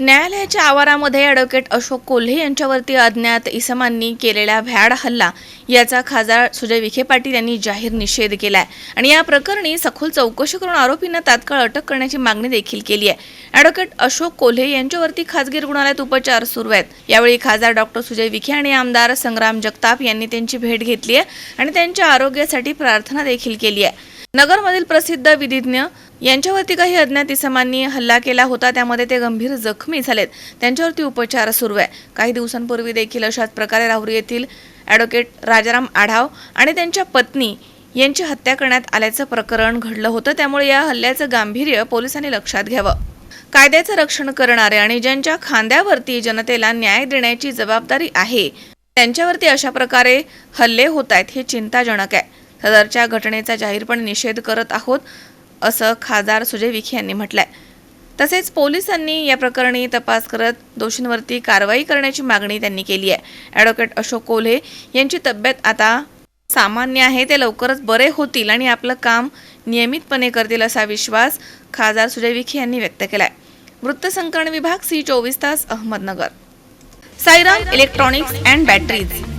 न्यायालयाच्या आवारामध्ये ॲडव्होकेट अशोक कोल्हे यांच्यावरती अज्ञात इसमांनी केलेला भ्याड हल्ला याचा खासदार सुजय विखे पाटील यांनी जाहीर निषेध केला आहे आणि या प्रकरणी सखोल चौकशी करून आरोपींना तात्काळ अटक करण्याची मागणी देखील केली आहे. ॲडव्होकेट अशोक कोल्हे यांच्यावरती खासगी रुग्णालयात उपचार सुरू आहेत. यावेळी खासदार डॉक्टर सुजय विखे आणि आमदार संग्राम जगताप यांनी त्यांची भेट घेतली आहे आणि त्यांच्या आरोग्यासाठी प्रार्थना देखील केली आहे. नगरमधील प्रसिद्ध विधिज्ञ यांच्यावरती काही अज्ञात इसमांनी हल्ला केला होता त्यामध्ये ते गंभीर जखमी झालेत. त्यांच्यावरती उपचार सुरू आहे. काही दिवसांपूर्वी देखील अशाच प्रकारे राहुरी येथील ॲडव्होकेट राजाराम आढाव आणि त्यांच्या पत्नी यांची हत्या करण्यात आल्याचं प्रकरण घडलं होतं. त्यामुळे या हल्ल्याचं गांभीर्य पोलिसांनी लक्षात घ्यावं. कायद्याचं रक्षण करणारे आणि ज्यांच्या खांद्यावरती जनतेला न्याय देण्याची जबाबदारी आहे त्यांच्यावरती अशा प्रकारे हल्ले होत आहेत हे चिंताजनक आहे. सदरच्या घटनेचा जाहीरपणे निषेध करत आहोत. असं खासदार सुजय विखे यांनी म्हटलंय. तसेच पोलिसांनी या प्रकरणी तपास करत दोषींवरती कारवाई करण्याची मागणी त्यांनी केली आहे. ॲडव्होकेट अशोक कोल्हे यांची तब्येत आता सामान्य आहे ते लवकरच बरे होतील आणि आपलं काम नियमितपणे करतील असा विश्वास खासदार सुजय विखे यांनी व्यक्त केलाय. वृत्तसंकलन विभाग सी चोवीस तास Ahmednagar. Sairam electronics and batteries.